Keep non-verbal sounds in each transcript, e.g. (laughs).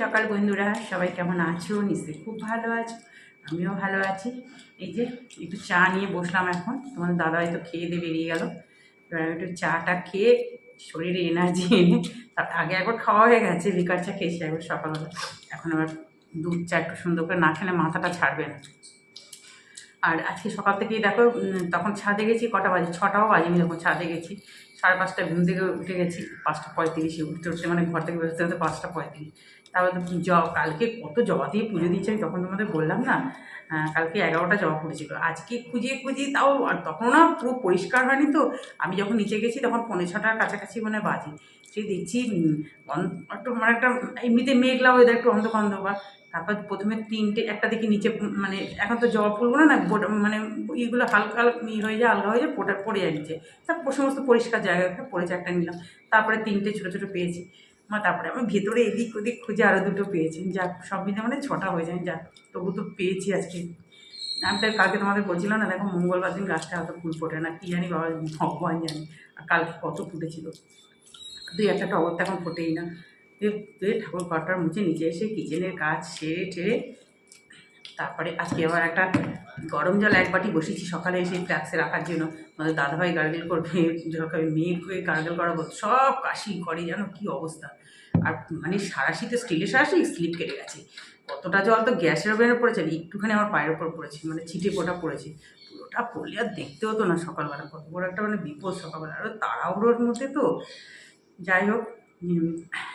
সকাল বন্ধুরা, সবাই কেমন আছো? নিশ্চয়ই খুব ভালো আছো, আমিও ভালো আছি। এই যে একটু চা নিয়ে বসলাম এখন, তোমার দাদা হয়তো খেয়ে দিয়ে বেরিয়ে গেল। এবার আমি একটু চাটা খেয়ে শরীরে এনার্জি এনে, তার আগে একবার খাওয়া হয়ে গেছে, বিকার চা খেয়েছি একবার সকালবেলা। এখন আবার দুধ চা একটু সুন্দর করে না খেলে মাথাটা ছাড়বে না। আর আজকে সকাল থেকেই দেখো তখন ছাদে গেছি, কটা বাজে? ছটাও বাজেনি যখন ছাদে গেছি। সাড়ে পাঁচটা ঘুম থেকে উঠে গেছি, পাঁচটা পঁয়ত্রিশে উঠতে উঠতে মানে ঘর থেকে বেরোতে হতে পাঁচটা পঁয়ত্রিশ। তারপর তো জ কালকে কত জবা দিয়ে পুজো দিয়েছি, আমি তখন তোমাদের বললাম না কালকে এগারোটা জবা ফুটেছিল। আজকে খুঁজিয়ে খুঁজিয়ে তাও আর তখন না পুরো পরিষ্কার হয়নি তো, আমি যখন নিচে গেছি তখন পনেরো ছটার কাছাকাছি মানে বাজে। সেই দেখছি একটু মানে একটা, এমনিতে মেঘলা ওয়েদার একটু অন্ধকার অন্ধকার তারপর প্রথমে তিনটে, একটা দিকে নিচে মানে এখন তো জবা ফুলগুলো না মানে ইগুলো হালকা হালকা, ই হয়ে যায়, আলগা হয়ে যায়, পড়ে যায় নিচে। তারপর সমস্ত পরিষ্কার জায়গা পড়েছে, একটা নিলাম। তারপরে তিনটে ছোটো ছোটো পেয়েছি। মা, তারপরে আমি ভেতরে এদিক ওদিক খুঁজে আরও দুটো পেয়েছি। যাক, সব মিলে মানে ছটা হয়ে যায়, যাক, তবু তো পেয়েছি আজকে। আমি তো কালকে তোমাদের বলছিলাম না, দেখো মঙ্গলবার দিন গাছটা হয়তো ফুল ফোটে না, কি জানি বাবা, ভগবান জানি, আর কালকে কত ফুটেছিল। দুই একটা টগর তো এখন ফোটেই না। দিয়ে ঠাকুর ঘরটার মুছে নিচে এসে কিচেনের কাজ সেরে টেরে তারপরে আজকে আবার একটা গরম জল এক বাটি বসেছি সকালে এসে ফ্ল্যাক্সে রাখার জন্য। আমাদের দাদাভাই গার্গেল করবে যখন মেয়েকে গার্গেল করাবো, সব কাশি করে জানো কি অবস্থা। আর মানে সারাশি তো স্টিলের সারাশি স্লিপ কেটে গেছে। কতটা জল তো গ্যাসের ওভেনে পড়েছে একটুখানি আমার পায়ের ওপর পড়েছে মানে ছিটে ফোটা পড়েছে। পুরোটা পড়লে আর দেখতে হতো না সকালবেলা, কত বড় একটা মানে বিপদ সকালবেলা। আর তাড়াহুড়োর মধ্যে তো, যাই হোক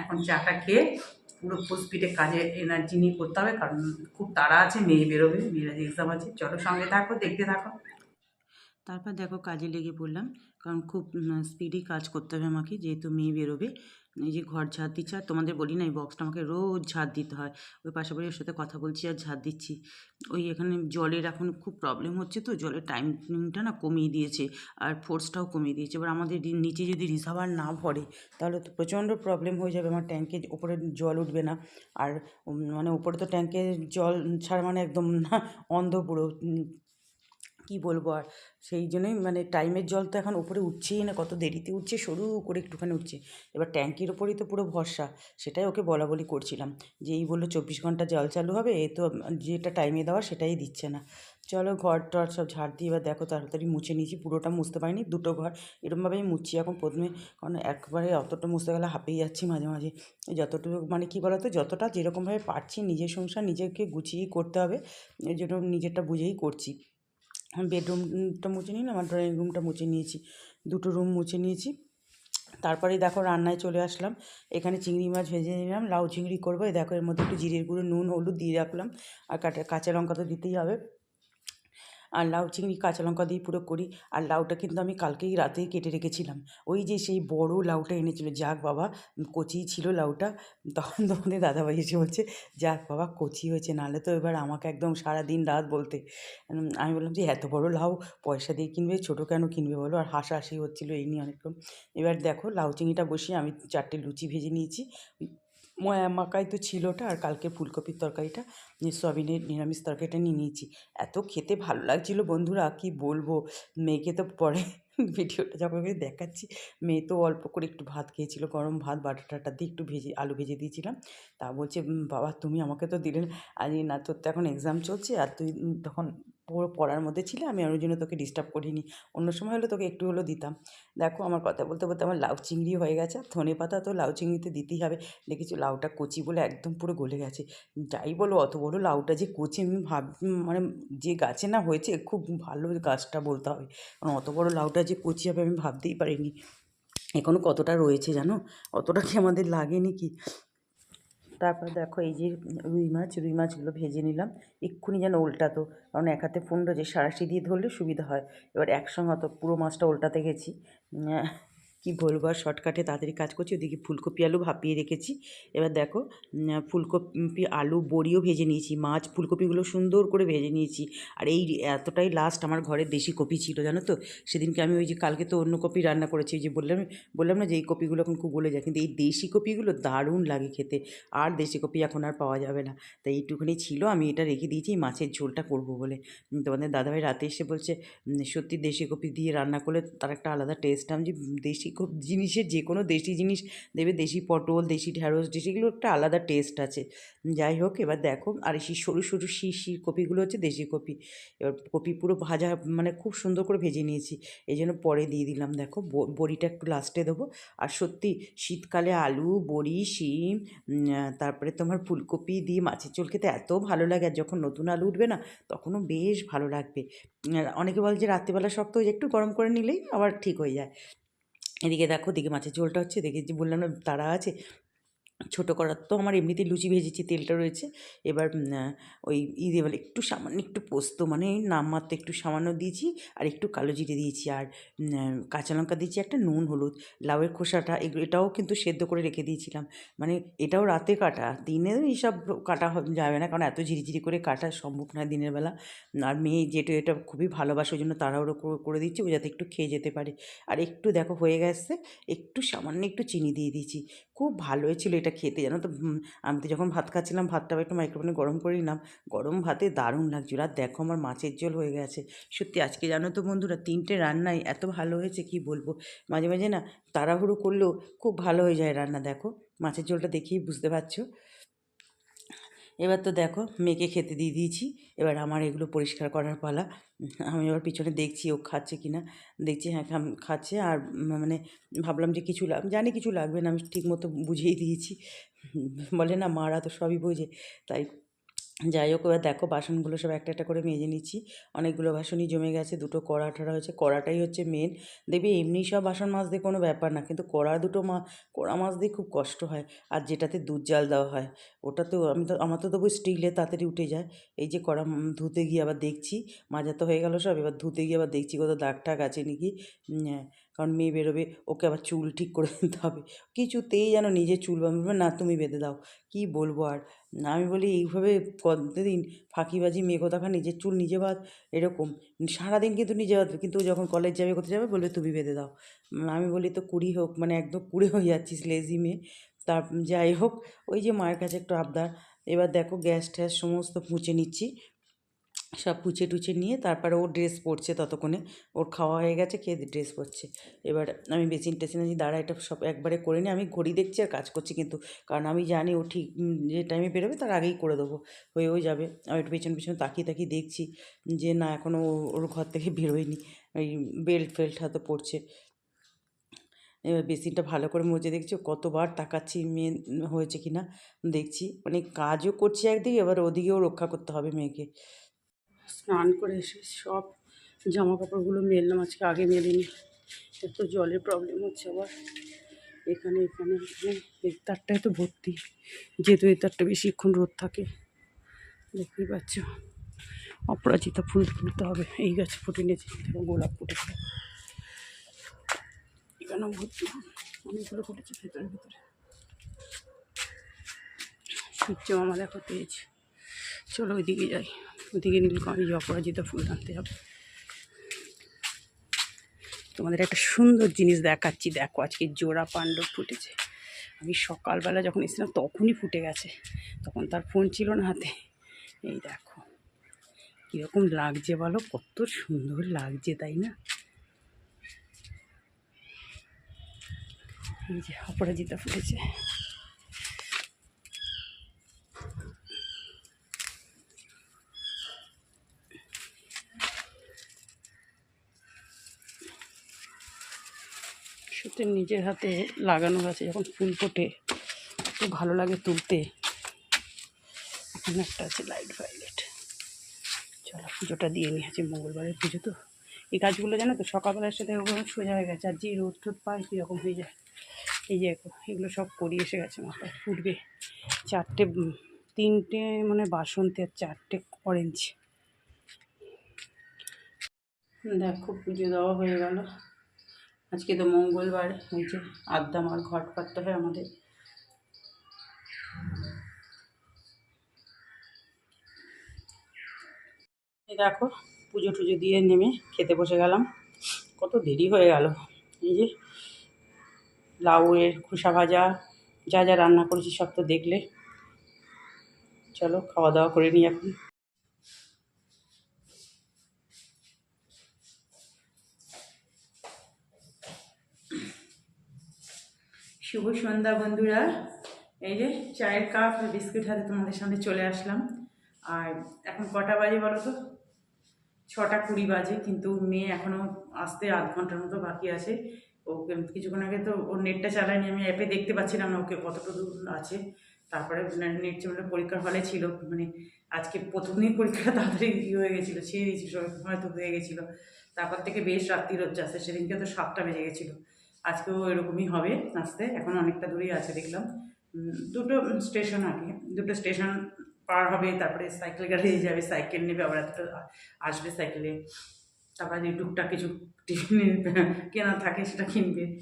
এখন চাটা খেয়ে পুরো স্পিডে কাজে এনার্জি নিয়ে করতে হবে, কারণ খুব তাড়া আছে, মেয়ে বেরোবে, মেয়েরা এক্সাম আছে, চলো সঙ্গে থাকো, দেখতে থাকো। তারপর দেখো কাজে লেগে পড়লাম। কারণ খুব স্পিডি কাজ করতে হবে আমাকে, যেহেতু মেয়ে বেরোবে। এই যে ঘর ঝাড় দিচ্ছে, আর তোমাদের বলি না, এই বক্সটা আমাকে রোজ ঝাড় দিতে হয়। ওই পাশে বাড়ির সাথে কথা বলছি আর ঝাড় দিচ্ছি। ওই এখানে জলের এখন খুব প্রবলেম হচ্ছে তো, জলের টাইমটা না কমিয়ে দিয়েছে, আর ফোর্সটাও কমিয়ে দিয়েছে। এবার আমাদের নিচে যদি রিসার্ভার না ভরে, তাহলে তো প্রচণ্ড প্রবলেম হয়ে যাবে। আমার ট্যাঙ্কে ওপরে জল উঠবে না। আর মানে ওপরে তো ট্যাঙ্কে জল ছাড়া মানে একদম না, অন্ধ পুরো। কি বলব আর? সেই জন্যই মানে টাইমের জল তো এখন উপরে উঠছেই না, কত দেরিতে উঠছে, সরু করে একটুখানি উঠছে। এবার ট্যাঙ্কির ওপরেই তো পুরো ভরসা, সেটাই ওকে বলা বলি করছিলাম। যে এই বলল চব্বিশ ঘণ্টা জল চালু হবে, এ তো যেটা টাইমে দেওয়া সেটাই দিচ্ছে না। চলো ঘর টর সব ঝাড় দিয়ে এবার দেখো তাড়াতাড়ি মুছে নিয়েছি, পুরোটা মুছতে পারিনি, দুটো ঘর। এরকমভাবেই মুছছি এখন প্রথমে, কারণ একবারে অতটা মুছতে গেলে হাঁপিয়ে যাচ্ছি মাঝে মাঝে। যতটুকু মানে কী বলতো, যতটা যেরকমভাবে পারছি নিজের সংসার নিজেকে গুছিয়েই করতে হবে এই জন্য নিজেরটা বুঝেই করছি। বেডরুমটা মুছে নিলাম আমার ড্রয়িং রুমটা মুছে নিয়েছি। দুটো রুম মুছে নিয়েছি। তারপরে দেখো রান্নায় চলে আসলাম। এখানে চিংড়ি মাছ ভেজে নিলাম, লাউ চিংড়ি করব। দেখো এর মধ্যে একটু জিরের গুঁড়ো, নুন, হলুদ দিয়ে রাখলাম। আর কাঁচা লঙ্কা তো দিতেই হবে। আর লাউ চিংড়ি, কাঁচা লঙ্কা দিয়ে পুরো করি। আর লাউটা কিন্তু আমি কালকেই রাতেই কেটে রেখেছিলাম। ওই যে সেই বড় লাউটা এনেছিল, যাক বাবা কচি ছিল লাউটা, তখন তোমাদের দাদাভাই এসে বলছে, যাক বাবা, কচি হয়েছে, নাহলে তো এবার আমাকে একদম সারা দিন রাত বলতে। আমি বললাম যে, এত বড় লাউ, পয়সা দিয়ে কিনবে, ছোটো কেন কিনবে বলো? আর হাসাহাসি হচ্ছিল এই নিয়ে অনেকক্ষণ। এবার দেখো, লাউ চিংড়িটা বসিয়ে আমি চারটে লুচি ভেজে নিয়েছি। মাকাই তো ছিল ওটা আর কালকে ফুলকপির তরকারিটা সয়াবিনের নিরামিষ তরকারিটা নিয়ে নিয়েছি। এত খেতে ভালো লাগছিল বন্ধুরা, কি বলব? মেয়েকে তো পরে (laughs) ভিডিওটা যখন দেখাচ্ছি, মেয়ে তো অল্প করে একটু ভাত খেয়েছিল, গরম ভাত বাটা টাটা দিয়ে একটু ভেজে, আলু ভেজে দিয়েছিলাম। তা বলছে বাবা, তুমি আমাকে তো দিলে না। আজ না, তোর তো এখন এক্সাম চলছে আর তুই তখন পুরো পড়ার মধ্যে ছিলে, আমি ওই জন্য তোকে ডিস্টার্ব করিনি। অন্য সময় হলে তোকে একটু হলেও দিতাম। দেখো, আমার কথা বলতে বলতে আমার লাউ চিংড়ি হয়ে গেছে ধনে পাতা তো লাউ চিংড়িতে দিতেই হবে। দেখেছি, লাউটা কচি বলে একদম পুরো গলে গেছে। যাই বলো, অত বড় লাউটা যে কচি, আমি ভাব মানে যে গাছে না হয়েছে, খুব ভালো গাছটা বলতে হবে। কারণ অত বড় লাউটা যে কচি হবে, আমি ভাবতেই পারিনি। এখনও কতটা রয়েছে জানো? অতটা কি আমাদের লাগেনি কি? তারপর দেখো এই যে রুই মাছ, রুই মাছগুলো ভেজে নিলাম। এক্ষুনি যেন উল্টাতো, কারণ এক হাতে ফোনটা যে সারাশি দিয়ে ধরলে সুবিধা হয়। এবার একসঙ্গে অত পুরো মাছটা উল্টাতে গেছি। কি বলব আর শর্টকাটে তাড়াতাড়ি কাজ করছি, ওদিকে ফুলকপি আলু ভাপিয়ে রেখেছি। এবার দেখো ফুলকপি আলু বড়িও ভেজে নিয়েছি, মাছ ফুলকপিগুলো সুন্দর করে ভেজে নিয়েছি। আর এই এতটাই লাস্ট আমার ঘরে দেশি কপি ছিল, জানো তো? সেদিনকে আমি ওই যে কালকে তো অন্য কপি রান্না করেছি যে বললাম বললাম না যে এই কপিগুলো এখন খুব গলে যায়, কিন্তু এই দেশি কপিগুলো দারুণ লাগে খেতে। আর দেশি কপি এখন আর পাওয়া যাবে না। তাই এইটুখানি ছিল, আমি এটা রেখে দিয়েছি মাছের ঝোলটা করব বলে। তোমাদের দাদাভাই রাতে এসে বলছে সত্যি দেশি কপি দিয়ে রান্না করলে তার একটা আলাদা টেস্ট আমি যে দেশি দেশি জিনিসের যে কোনো দেশি জিনিস দেবে, দেশি পটল, দেশি ঢ্যাঁড়স দেশিগুলো একটা আলাদা টেস্ট আছে। যাই হোক, এবার দেখো, আর এই সরু সরু শির শির কপিগুলো হচ্ছে দেশি কপি। এবার কপি পুরো ভাজা মানে খুব সুন্দর করে ভেজে নিয়েছি। এই জন্য পরে দিয়ে দিলাম, দেখো বড়িটা একটু লাস্টে দেবো। আর সত্যি, শীতকালে আলু, বড়ি, শিম তারপরে তোমার ফুলকপি দিয়ে মাছের ঝোল খেতে এত ভালো লাগে, আর যখন নতুন আলু উঠবে না, তখনও বেশ ভালো লাগবে। অনেকে বলে যে রাত্রিবেলা শক্ত হয়ে একটু গরম করে নিলেই আবার ঠিক হয়ে যায়। এদিকে দেখো দিকে মাছের ঝোলটা হচ্ছে দেখে বললাম না তারা আছে ছোটো করার তো আমার এমনিতেই লুচি ভেজেছি, তেলটা রয়েছে। এবার ওই দিয়ে বলে একটু সামান্য, একটু পোস্ত মানে নামমাত্র একটু সামান্য দিয়েছি আর একটু কালো জিরে দিয়েছি আর কাঁচা লঙ্কা দিয়েছি একটা নুন, হলুদ, লাউয়ের খোসাটা এগুলো এটাও কিন্তু সেদ্ধ করে রেখে দিয়েছিলাম। মানে এটাও রাতে কাটা, দিনে এইসব কাটা যাবে না কারণ এত ঝিরিঝিরি করে কাটা সম্ভব নয় দিনের বেলা। আর মেয়ে যেটা এটা খুবই ভালোবাসে, ওই জন্য করে- করে দিচ্ছি, ও যাতে একটু খেয়ে যেতে পারে। আর একটু দেখো হয়ে গেছে, একটু সামান্য একটু চিনি দিয়ে দিয়েছি। খুব ভালো হয়েছিল এটা খেতে জানো তো? আমি তো যখন ভাত খাচ্ছিলাম, ভাতটা একটু মাইক্রোফোনে গরম করে নিলাম। গরম ভাতে দারুণ লাগছিল আর দেখো আমার মাছের ঝোল হয়ে গেছে। সত্যি আজকে জানো তো বন্ধুরা, তিনটে রান্নাই এত ভালো হয়েছে, কি বলব? মাঝে মাঝে না তাড়াহুড়ো করলেও খুব ভালো হয়ে যায় রান্না, দেখো? মাছের ঝোলটা দেখেই বুঝতে পারছ? এবার তো দেখো মেয়েকে খেতে দিয়ে দিয়েছি, এবার আমার এগুলো পরিষ্কার করার পালা। আমি এবার পিছনে দেখছি ও খাচ্ছে কি না। দেখছি হ্যাঁ খাচ্ছে আর মানে ভাবলাম যে কিছু লাগ, জানি কিছু লাগবে না, আমি ঠিক মতো বুঝিয়ে দিয়েছি। বলে না, মারা তো সবই বোঝে। তাই যাই হোক এবার দেখো বাসনগুলো সব একটা একটা করে মেজে নিচ্ছি। অনেকগুলো বাসনই জমে গেছে দুটো কড়া ঠড়া হয়েছে কড়াটাই হচ্ছে মেন দেখবি এমনি সব বাসন মাছ দিয়ে কোনো ব্যাপার না কিন্তু কড়া দুটো মা কড়া মাছ দিয়ে খুব কষ্ট হয় আর যেটাতে দুধ জাল দেওয়া হয় ওটা তো আমি তো আমার তো তবু স্টিলে তাড়াতাড়ি উঠে যায়। এই যে কড়া ধুতে গিয়ে আবার দেখছি মাজা তো হয়ে গেল সব এবার ধুতে গিয়ে আবার দেখছি কোথাও দাগ টাগ আছে নাকি। হ্যাঁ, কারণ মেয়ে বেরোবে, ওকে আবার চুল ঠিক করে দিতে হবে। কিছুতেই যেন নিজে চুল বাঁধবে না তুমি বেঁধে দাও। কি বলব আর? আমি বলি এইভাবে কতদিন ফাঁকিবাজি, মেয়ে কোথাকার নিজের চুল নিজে বাঁধ, এরকম। সারাদিন কিন্তু নিজে বাঁধবে, কিন্তু যখন কলেজ যাবে, কোথায় যাবে, বলবে তুমি বেঁধে দাও। আমি বলি তো কুড়ি হোক মানে একদম কুড়ে হয়ে যাচ্ছিস লেজি মেয়ে। তার যাই হোক, ওই যে মায়ের কাছে একটু আবদার। এবার দেখো গ্যাস ট্যাস সমস্ত মুছে নিচ্ছি। সব পুছে টুচে নিয়ে তারপরে ও ড্রেস পরছে ততক্ষণে। ওর খাওয়া হয়ে গেছে, খেয়ে ড্রেস পরছে। এবার আমি বেসিন টেসিন দাঁড়া এটা সব একবারে করে নিই আমি ঘড়ি দেখছি আর কাজ করছি কিন্তু, কারণ আমি জানি ও ঠিক যে টাইমে বেরোবে তার আগেই করে দেবো। হয়েও যাবে। আমি একটু পেছন পেছন তাকিয়ে তাকিয়ে দেখছি যে না এখনও ওর ঘর থেকে বেরোয়নি। ওই বেল্ট ফেল্ট হাতে পড়ছে এবার বেসিনটা ভালো করে মজে দেখছি কতবার তাকাচ্ছি মেয়ে হয়েছে কি না দেখছি। মানে কাজও করছি একদিকে, এবার ওদিকেও রক্ষা করতে হবে মেয়েকে। স্নান করে এসে সব জামা কাপড়গুলো মেললাম, আজকে আগে মেলিনি। এত জলের প্রবলেম হচ্ছে আবার। এখানে এখানে এই তারটায় তো ভর্তি। যেহেতু এই তারটা বেশিক্ষণ রোদ থাকে, দেখতেই পাচ্ছ। অপরাজিতা ফুল তুলতে হবে। এই গাছ ফুটে নিয়েছে দেখো গোলাপ ফুটেছে। এখানেও ভর্তি। অনেকগুলো ফুটেছে ভেতরে ভেতরে। সূর্য মামা দেখো, তেজ। চলো ওইদিকে যাই। ওইদিকে নীলকমল অপরাজিতা ফুল আনতে হবে। তোমাদের একটা সুন্দর জিনিস দেখাচ্ছি। দেখো, আজকে জোড়া পাণ্ডব ফুটেছে। আমি সকালবেলা যখন এসেছিলাম, তখনই ফুটে গেছে। তখন তার ফোন ছিল না হাতে। এই দেখো, কীরকম লাগছে বলো? কত সুন্দর লাগছে, তাই না? এই যে অপরাজিতা ফুটেছে। সত্যি নিজের হাতে লাগানো গাছে যখন ফুল ফোটে খুব ভালো লাগে তুলতে। এখানে একটা আছে লাইট ভাইলেট চলো, পুজোটা দিয়ে নিয়ে আছে মঙ্গলবারের পুজো তো। এই গাছগুলো জানো তো সকালবেলার সাথে ওগুলো সোজা হয়ে গেছে, আর যে রোদ টোদ পায় কীরকম হয়ে যায়। এই যে এগুলো সব করি এসে গেছে, মাথায় ফুটবে। চারটে তিনটে মানে বাসন্তী আর চারটে অরেঞ্জ দেখো, পুজো দেওয়া হয়ে গেল। আজকে তো মঙ্গলবার, এই যে আদ্যা মার ঘট পাততে হয় আমাদের। দেখো, পুজো টুজো দিয়ে নেমে খেতে বসে গেলাম। কত দেরি হয়ে গেল। এই যে লাউয়ের খোসা ভাজা, যা যা রান্না করেছি সব তো দেখলে। চলো, খাওয়া দাওয়া করে নিই এখন। শুভ সন্ধ্যা বন্ধুরা। এই যে চায়ের কাপ বিস্কুট হাতে তোমাদের সামনে চলে আসলাম। আর এখন কটা বাজে বলো তো? ছটা কুড়ি বাজে, কিন্তু মেয়ে এখনও আসতে আধ ঘণ্টার মতো বাকি আছে। ওকে কিছুক্ষণ আগে তো ওর নেটটা চালায়নি, আমি অ্যাপে দেখতে পাচ্ছিলাম না ওকে কতটুকু আছে। তারপরে নেট চলে পরীক্ষার হলে ছিল মানে আজকে প্রথম দিন পরীক্ষাটা (laughs) তাড়াতাড়ি হয়ে গেছিল, ছেড়ে দিয়েছিল হয়তো হয়ে গেছিল। তারপর থেকে বেশ রাত্রি রোজ আসে সেদিনকে তো সাতটা বেজে গেছিল। আজকেও এরকমই হবে আসতে, এখন অনেকটা দূরেই আছে দেখলাম। দুটো স্টেশন আগে, দুটো স্টেশন পার হবে, তারপরে সাইকেল গাড়ি (laughs) যাবে, সাইকেল নেবে, আবার এতটা আসবে সাইকেলে। তারপরে যে টুকটাক কিছু টিফিন কেনা থাকে সেটা কিনবে।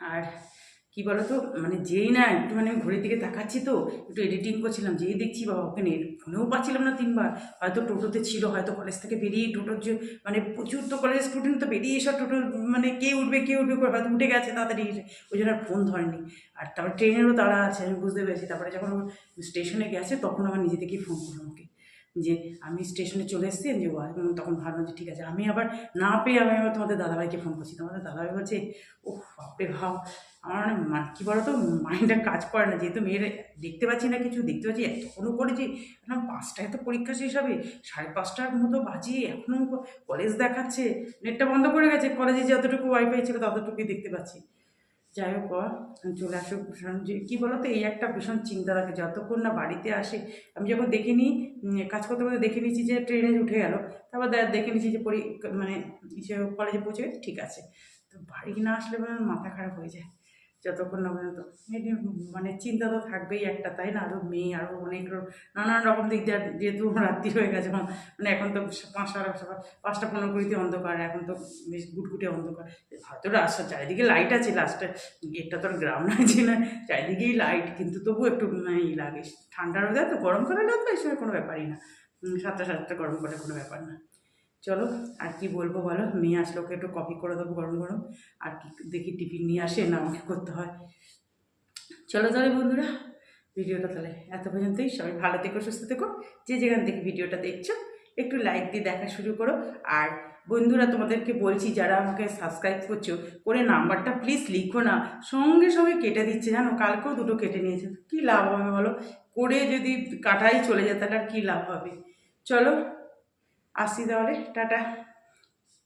আর কি বলতো? মানে যেই না একটু মানে আমি ঘড়ির দিকে তাকাচ্ছি তো, একটু এডিটিং করছিলাম, যেই দেখছি বাবা, ওকে নেই ফোনেও পাচ্ছিলাম না তিনবার। হয়তো টোটোতে ছিল, হয়তো কলেজ থেকে বেরিয়ে টোটোর যে মানে প্রচুর তো কলেজের স্টুডেন্ট তো বেরিয়ে এসব টোটো মানে কে উঠবে কে উঠবে করে হয়তো উঠে গেছে তাড়াতাড়ি এসে। ওই জন্য আর ফোন ধরেনি। আর তারপর ট্রেনেরও তাড়া আছে, আমি বুঝতে পেরেছি। তারপরে যখন স্টেশনে গেছে, তখন আমার নিজে থেকেই ফোন করলাম আমাকে। যে আমি স্টেশনে চলে এসেছি যে তখন ভাবলাম যে ঠিক আছে, আমি আবার না পেয়ে আমি আবার তোমাদের দাদাভাইকে ফোন করছি। তোমাদের দাদাভাই বলছে ও বাপরে, ভাব, আমার মানে মা- কী বলো তো মাইন্ডটা কাজ করে না। যেহেতু মেয়ের দেখতে পাচ্ছি না কিছু, দেখতে পাচ্ছি এতক্ষণও করেছি না পাঁচটায় তো পরীক্ষা শেষ হবে, সাড়ে পাঁচটার মতো বাজিয়ে এখনও কলেজ দেখাচ্ছে নেটটা বন্ধ করে গেছে কলেজে যতটুকু ওয়াইফাই ছিল ততটুকুই দেখতে পাচ্ছি। যাই হোক চলে আসুক ভীষণ। যে, কী বলো তো এই একটা ভীষণ চিন্তা থাকে, যতক্ষণ না বাড়িতে আসে, আমি যখন দেখে নিই কাজ করতে করতে দেখে নিয়েছি যে ট্রেনে উঠে গেল, তারপর দেখে নিয়েছি যে পরি মানে কলেজে পৌঁছে ঠিক আছে। তো বাড়ি না আসলে মাথা খারাপ হয়ে যায়। যতক্ষণ না পর্যন্ত। মানে চিন্তা তো থাকবেই একটা, তাই না? আরও মেয়ে আরও অনেক নানান রকম দিক দিয়ে, যেহেতু রাত্রি হয়ে গেছে মানে এখন তো পাঁচটা- পাঁচটা পনেরো কুড়িতে অন্ধকার, এখন তো বেশ গুটগুটে অন্ধকার। হয়তো রাস্তা, চারিদিকে লাইট আছে লাস্টে গেটটা তো গ্রাম না যে না, চারিদিকেই লাইট কিন্তু তবু একটু মানে ই লাগে। ঠান্ডার ওয়েদার তো গরম করে তো এই সময় কোনো ব্যাপারই না। সাতটা সাতটা গরম করে কোনো ব্যাপার না। চলো, আর কি বলব বলো? মেয়ে আসলে ওকে একটু কফি করে দেবো গরম গরম। আর কি দেখি টিফিন নিয়ে আসে না আমাকে করতে হয়। চলো তাহলে বন্ধুরা, ভিডিওটা তাহলে এত পর্যন্তই। সবাই ভালো থেকো, সুস্থ থেকো। যে যেখান থেকে ভিডিওটা দেখছ, একটু লাইক দিয়ে দেখা শুরু করো। আর বন্ধুরা, তোমাদেরকে বলছি, যারা আমাকে সাবস্ক্রাইব করছ, করে নাম্বারটা প্লিজ লিখো না। সঙ্গে সঙ্গে কেটে দিচ্ছে, জানো? কালকেও দুটো কেটে নিয়েছে। কী লাভ হবে বলো? করে যদি কাটাই চলে যায়, তাহলে আর কী লাভ হবে? চলো আসি তাহলে টাটা।